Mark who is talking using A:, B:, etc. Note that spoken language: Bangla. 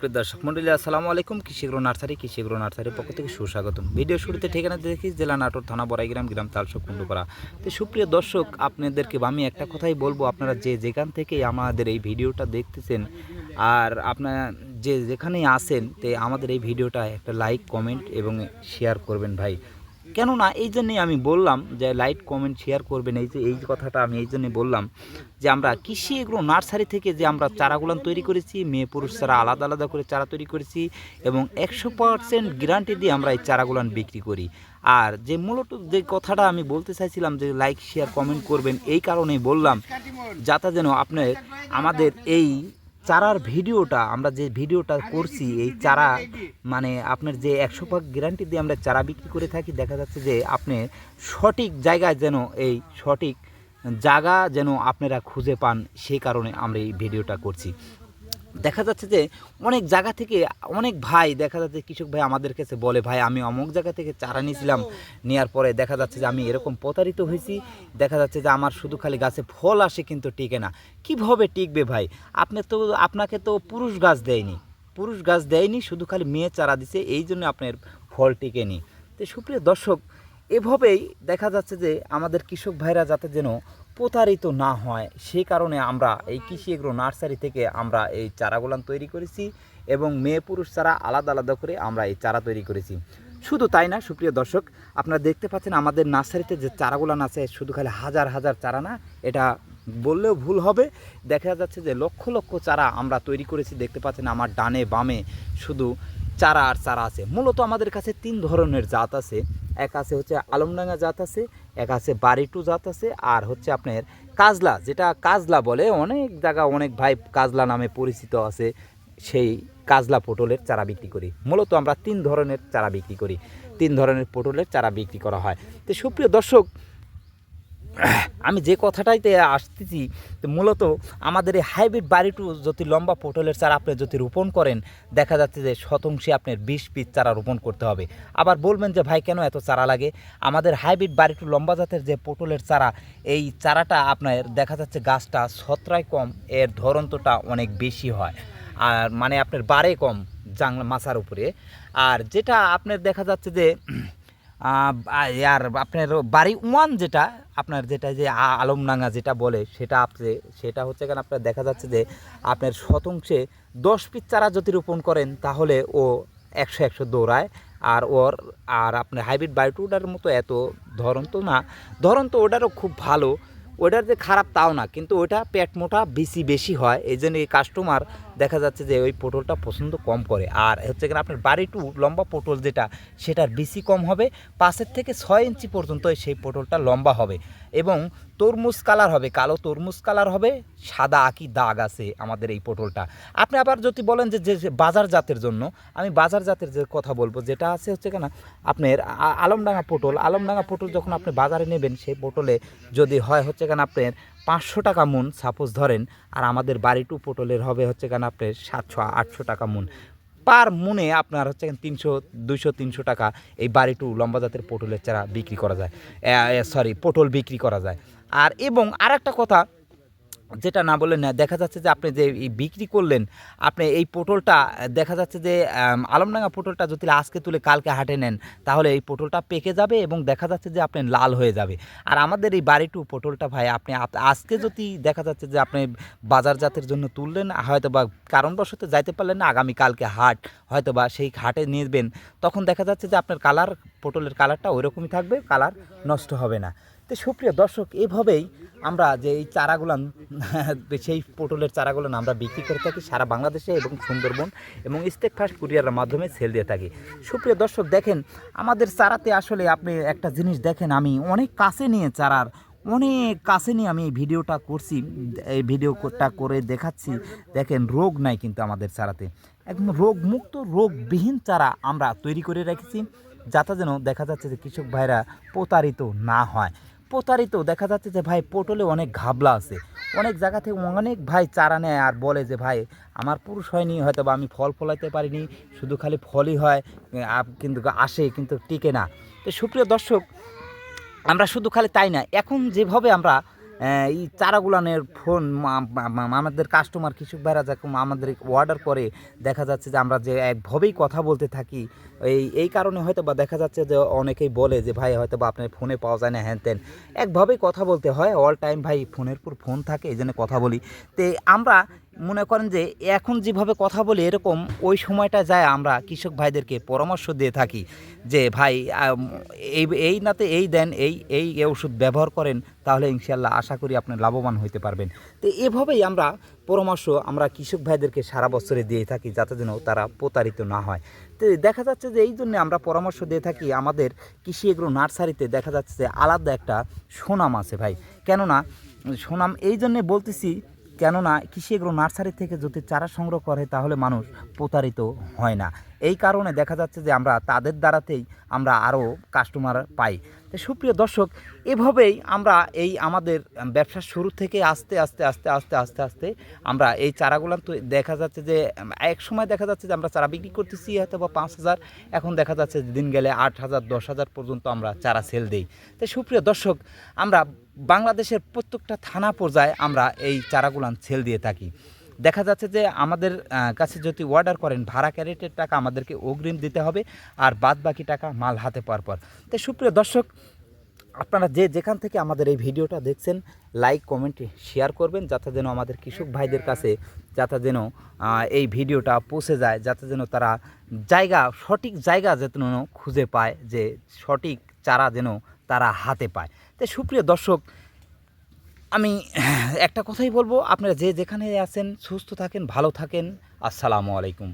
A: প্রিয় দর্শক মন্ডলী, আসসালামু আলাইকুম। কৃষিগ্রহ নার্সারি কৃষিগ্রহ নার্সারির পক্ষ থেকে সুস্বাগতম। ভিডিও শুরুতে ঠিকানা দেখি, জেলা নাটোর থানা, বড়াইগ্রাম, গ্রাম তালসক কুণ্ডুপাড়া তো সুপ্রিয় দর্শক, আপনাদেরকে আমি একটা কথাই বলব, আপনারা যে যেখান থেকে আমাদের এই ভিডিওটা দেখতেছেন আর আপনার যে যেখানেই আসেন তে আমাদের এই ভিডিওটা একটা লাইক, কমেন্ট এবং শেয়ার করবেন ভাই। কেননা এই জন্যই আমি বললাম যে লাইক কমেন্ট শেয়ার করবেন। এই যে, এই কথাটা আমি এই জন্যই বললাম যে আমরা কৃষি এগুলো নার্সারি থেকে যে আমরা চারাগুলান তৈরি করেছি, মেয়ে পুরুষ চারা আলাদা আলাদা করে চারা তৈরি করেছি এবং একশো পার্সেন্ট গ্যারান্টি দিয়ে আমরা এই চারাগুলান বিক্রি করি। আর যে মূলত যে কথাটা আমি বলতে চাইছিলাম যে লাইক শেয়ার কমেন্ট করবেন, এই কারণেই বললাম যাতে যেন আপনার, আমাদের এই চারার ভিডিওটা আমরা যে ভিডিওটা করছি এই চারা মানে আপনার যে একশো পাক গ্যারান্টি দিয়ে আমরা চারা বিক্রি করে থাকি দেখা যাচ্ছে যে আপনি সঠিক জায়গায় যেন এই সঠিক জায়গা যেন আপনারা খুঁজে পান সেই কারণে আমরা এই ভিডিওটা করছি। দেখা যাচ্ছে যে অনেক জায়গা থেকে অনেক ভাই, দেখা যাচ্ছে কৃষক ভাই আমাদের কাছে বলে, ভাই, আমি অমুক জায়গা থেকে চারা নিয়েছিলাম নেওয়ার পরে দেখা যাচ্ছে যে আমি এরকম প্রতারিত হয়েছি। দেখা যাচ্ছে যে আমার শুধু খালি গাছে ফল আসে কিন্তু টিকে না। কীভাবে টিকবে ভাই? আপনি তো, আপনাকে তো পুরুষ গাছ দেয়নি। পুরুষ গাছ দেয়নি, শুধু খালি মেয়ে চারা দিছে, এই জন্য আপনার ফল টিকেনি। তো সুপ্রিয় দর্শক, এভাবেই দেখা যাচ্ছে যে আমাদের কৃষক ভাইরা যাতে যেন প্রতারিত না হয় সেই কারণে আমরা এই কৃষি এগ্রো নার্সারি থেকে আমরা এই চারাগুলান তৈরি করেছি এবং মেয়ে পুরুষ চারা আলাদা আলাদা করে আমরা এই চারা তৈরি করেছি। শুধু তাই না, সুপ্রিয় দর্শক, আপনারা দেখতে পাচ্ছেন আমাদের নার্সারিতে যে চারাগুলান আছে, শুধু খালি হাজার হাজার চারা না, এটা বললেও ভুল হবে। দেখা যাচ্ছে যে লক্ষ লক্ষ চারা আমরা তৈরি করেছি, দেখতে পাচ্ছেন আমার ডানে বামে শুধু চারা আর চারা আছে। মূলত আমাদের কাছে তিন ধরনের জাত আছে। এক আছে হচ্ছে আলমডাঙ্গা জাত আছে, এক আছে বাড়িটু জাত আছে, আর হচ্ছে আপনার কাজলা, যেটা কাজলা বলে, অনেক জায়গা অনেক ভাই কাজলা নামে পরিচিত আছে, সেই কাজলা পটলের চারা বিক্রি করি। মূলত আমরা তিন ধরনের চারা বিক্রি করি। তিন ধরনের পটলের চারা বিক্রি করা হয়। তো সুপ্রিয় দর্শক আমি যে কথাটাইতে আসতেছি মূলত আমাদের এই হাইব্রিড বাড়িটু যদি লম্বা পটলের চারা আপনি যদি রোপণ করেন, দেখা যাচ্ছে যে শতাংশে আপনার বিশ পিস চারা রোপণ করতে হবে। আবার বলবেন যে, ভাই, কেন এত চারা লাগে? আমাদের হাইব্রিড বাড়িটু লম্বা জাতের যে পটলের চারা, এই চারাটা আপনার দেখা যাচ্ছে গাছটা ছত্রায় কম, এর ধরন্তটা অনেক বেশি হয়। আর মানে আপনার বাড়ে কম, জাংলা মাছার উপরে। আর যেটা আপনার দেখা যাচ্ছে যে আর আপনার বাড়ি ওয়ান যেটা, আপনার যেটা যে আলম আলমডাঙ্গা যেটা বলে, সেটা আপনি সেটা হচ্ছে কেন আপনার দেখা যাচ্ছে যে আপনার শতাংশে দশ পিস চারা যদি রোপণ করেন, তাহলে ও একশো একশো দৌড়ায়। আর ওর আর আপনার হাইব্রিড বায়োটুডার মতো এত ধরন তো না। ধরন তো ওটারও খুব ভালো। ওটার যে খারাপ তাও না, কিন্তু ওটা পেট মোটা বেশি বেশি হয়, এই জন্য এই কাস্টমার দেখা যাচ্ছে যে ওই পটলটা পছন্দ কম করে। আর হচ্ছে কিনা আপনার বাড়ি টু লম্বা পটল যেটা, সেটার বেশি কম হবে পাঁচের থেকে ছয় ইঞ্চি পর্যন্ত সেই পটলটা লম্বা হবে। এবং তরমুজ কালার হবে, কালো তরমুজ কালার হবে, সাদা আকি দাগ আছে আমাদের এই পটলটা। আপনি আবার যদি বলেন যে যে বাজার জাতের জন্য, আমি বাজার জাতের যে কথা বলব, যেটা আছে হচ্ছে কেনা, আপনার আলমডাঙ্গা পটল আলমডাঙ্গা পটল যখন আপনি বাজারে নেবেন, সেই পটলে যদি হয় হচ্ছে কেন আপনার পাঁচশো টাকা মন, সাপোজ ধরেন, আর আমাদের বাড়ি টু পটলের হবে হচ্ছে কেন আপনার সাতশো, আটশো টাকা মন। পার মনে আপনার হচ্ছে তিনশো, দুইশো, তিনশো টাকা এই বাড়িটু লম্বা জাতের পটলের চারা বিক্রি করা যায়। সরি পটল বিক্রি করা যায়। আর এবং আর একটা কথা যেটা না বললেন না, দেখা যাচ্ছে যে আপনি যে বিক্রি করলেন, আপনি এই পটলটা, দেখা যাচ্ছে যে আলমডাঙ্গা পটলটা যদি আজকে তুলে কালকে হাটে নেন, তাহলে এই পটলটা পেকে যাবে এবং দেখা যাচ্ছে যে আপনি লাল হয়ে যাবে। আর আমাদের এই বাড়িটু পটলটা ভাই, আপনি আজকে যদি দেখা যাচ্ছে যে আপনি বাজারজাতের জন্য তুললেন হয়তো বা কারণবশত যাইতে পারলেন না, আগামী কালকে হাট হয়তো বা সেই হাটে নেবেন, তখন দেখা যাচ্ছে যে আপনার কালার, পটলের কালারটা ওইরকমই থাকবে, কালার নষ্ট হবে না। তো সুপ্রিয় দর্শক, এভাবেই আমরা যে এই চারাগুলান সেই পটলের চারাগুলো আমরা বিক্রি করে থাকি সারা বাংলাদেশে এবং সুন্দরবন এবং স্টেক ফাস্ট কুরিয়ারের মাধ্যমে সেল দিয়ে থাকি। সুপ্রিয় দর্শক, দেখেন, আমাদের চারাতে আসলে আপনি একটা জিনিস দেখেন, আমি অনেক কাছে নিয়ে চারার, অনেক কাছে নিয়ে আমি এই ভিডিওটা করছি, এই ভিডিওটা করে দেখাচ্ছি। দেখেন, রোগ নাই কিন্তু আমাদের চারাতে। একদম রোগমুক্ত, রোগবিহীন চারা আমরা তৈরি করে রেখেছি, যাতে যেন দেখা যাচ্ছে যে কৃষক ভাইরা প্রতারিত না হয়। প্রতারিত। দেখা যাচ্ছে যে ভাই পটলে অনেক ঘাবলা আছে। অনেক জায়গা থেকে অনেক ভাই চারা নেয় আর বলে যে, ভাই, আমার পুরুষ হয়নি হয়তো বা আমি ফল ফলাইতে পারিনি, শুধু খালি ফলই হয় কিন্তু আসে, কিন্তু টিকে না। তো সুপ্রিয় দর্শক, আমরা শুধু খালি তাই না, এখন যেভাবে আমরা এই চারাগুলানের ফোন আমাদের কাস্টমার কৃষক ভাইরা যখন আমাদের অর্ডার করে, দেখা যাচ্ছে যে আমরা যে একভাবেই কথা বলতে থাকি, এই এই কারণে হয়তো বা দেখা যাচ্ছে যে অনেকেই বলে যে, ভাই হয়তো বা আপনার ফোনে পাওয়া যায় না, হ্যান ত্যান। একভাবেই কথা বলতে হয় অল টাইম ভাই ফোনের পর ফোন থাকে, এই জন্য কথা বলি। তো আমরা মনে করেন যে এখন যেভাবে কথা বলি এরকম ওই সময়টা যায় আমরা কৃষক ভাইদেরকে পরামর্শ দিয়ে থাকি যে, ভাই এই এই নাতে এই দেন, এই এই ওষুধ ব্যবহার করেন, তাহলে ইনশাল্লাহ আশা করি আপনি লাভবান হইতে পারবেন। তো এভাবেই আমরা পরামর্শ আমরা কৃষক ভাইদেরকে সারা বছরে দিয়ে থাকি যাতে যেন তারা প্রতারিত না হয়। তো দেখা যাচ্ছে যে এই জন্য আমরা পরামর্শ দিয়ে থাকি আমাদের কৃষি এগুলো নার্সারিতে দেখা যাচ্ছে যে আলাদা একটা সুনাম আছে ভাই। কেননা সুনাম এই জন্যে বলতেছি কেননা কৃষি এগুলো নার্সারি থেকে যদি চারা সংগ্রহ করে তাহলে মানুষ প্রতারিত হয় না। এই কারণে দেখা যাচ্ছে যে আমরা তাদের দ্বারাতেই আমরা আরও কাস্টমার পাই। তো সুপ্রিয় দর্শক, এভাবেই আমরা এই আমাদের ব্যবসার শুরু থেকে আস্তে আস্তে আস্তে আস্তে আস্তে আস্তে আমরা এই চারাগুলো তো দেখা যাচ্ছে যে এক সময় দেখা যাচ্ছে যে আমরা চারা বিক্রি করতেছি হয়তো বা পাঁচ হাজার, এখন দেখা যাচ্ছে দিন গেলে আট হাজার, দশ হাজার পর্যন্ত আমরা চারা সেল দিই। তো সুপ্রিয় দর্শক, আমরা বাংলাদেশের প্রত্যেকটা থানা পর্যায়ে আমরা এই চারাগুলান সেল দিয়ে থাকি। দেখা যাচ্ছে যে আমাদের কাছে যদি অর্ডার করেন, ভাড়া ক্যারেটের টাকা আমাদেরকে অগ্রিম দিতে হবে আর বাদ বাকি টাকা মাল হাতে পাওয়ার পর। তো সুপ্রিয় দর্শক, আপনারা যে যেখান থেকে আমাদের এই ভিডিওটা দেখছেন লাইক কমেন্ট শেয়ার করবেন, যাতে যেন আমাদের কৃষক ভাইদের কাছে যাতে যেন এই ভিডিওটা পৌঁছে যায়, যাতে যেন তারা জায়গা, সঠিক জায়গা যেন খুঁজে পায়, যে সঠিক চারা যেন তারা হাতে পায়। তো সুপ্রিয় দর্শক আমি একটা কথাই বলব আপনারা যে যেখানে আছেন সুস্থ থাকেন ভালো থাকেন। আসসালামু আলাইকুম।